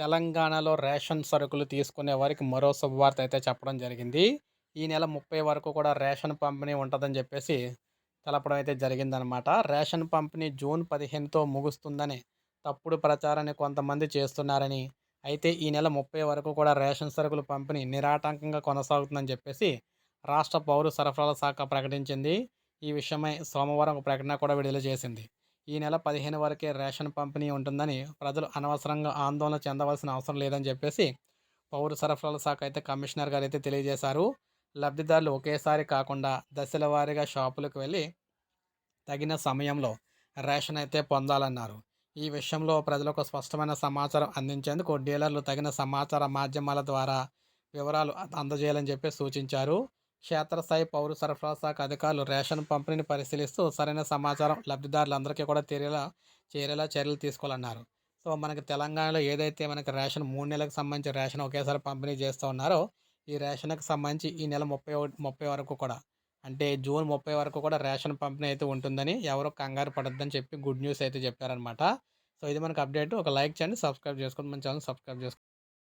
తెలంగాణలో రేషన్ సరుకులు తీసుకునే వారికి మరో శుభవార్త అయితే చెప్పడం జరిగింది. ఈ నెల 30 వరకు కూడా రేషన్ పంపిణీ ఉంటుందని చెప్పేసి తెలపడం అయితే జరిగిందనమాట. రేషన్ పంపిణీ జూన్ 15తో ముగుస్తుందని తప్పుడు ప్రచారాన్ని కొంతమంది చేస్తున్నారని, అయితే ఈ నెల 30 వరకు కూడా రేషన్ సరుకుల పంపిణీ నిరాటంకంగా కొనసాగుతుందని చెప్పేసి రాష్ట్ర పౌర సరఫరాల శాఖ ప్రకటించింది. ఈ విషయమై సోమవారం ఒక ప్రకటన కూడా విడుదల చేసింది. ఈ నెల 15 వరకే రేషన్ పంపిణీ ఉంటుందని, ప్రజలు అనవసరంగా ఆందోళన చెందవలసిన అవసరం లేదని చెప్పేసి పౌర సరఫరాల శాఖ అయితే కమిషనర్ గారు అయితే తెలియజేశారు. లబ్ధిదారులు ఒకేసారి కాకుండా దశల వారీగా షాపులకు వెళ్ళి తగిన సమయంలో రేషన్ అయితే పొందాలన్నారు. ఈ విషయంలో ప్రజలకు స్పష్టమైన సమాచారం అందించేందుకు డీలర్లు తగిన సమాచార మాధ్యమాల ద్వారా వివరాలు అందజేయాలని చెప్పి సూచించారు. క్షేత్రస్థాయి పౌర సరఫరా శాఖ అధికారులు రేషన్ పంపిణీని పరిశీలిస్తూ సరైన సమాచారం లబ్ధిదారులందరికీ కూడా తీరేలా చేరేలా చర్యలు తీసుకోవాలన్నారు. సో, మనకి తెలంగాణలో ఏదైతే మనకి రేషన్ మూడు నెలలకు సంబంధించి రేషన్ ఒకేసారి పంపిణీ చేస్తూ ఉన్నారో, ఈ రేషన్‌కి సంబంధించి ఈ నెల ముప్పై ముప్పై వరకు కూడా అంటే జూన్ 30 వరకు కూడా రేషన్ పంపిణీ అయితే ఉంటుందని ఎవరు కంగారు పడొద్దని చెప్పి గుడ్ న్యూస్ అయితే చెప్పారనమాట. సో, ఇది మనకు అప్డేట్. ఒక లైక్ చేయండి, సబ్స్క్రైబ్ చేసుకోండి. మన ఛానల్ సబ్స్క్రైబ్ చేసుకోండి.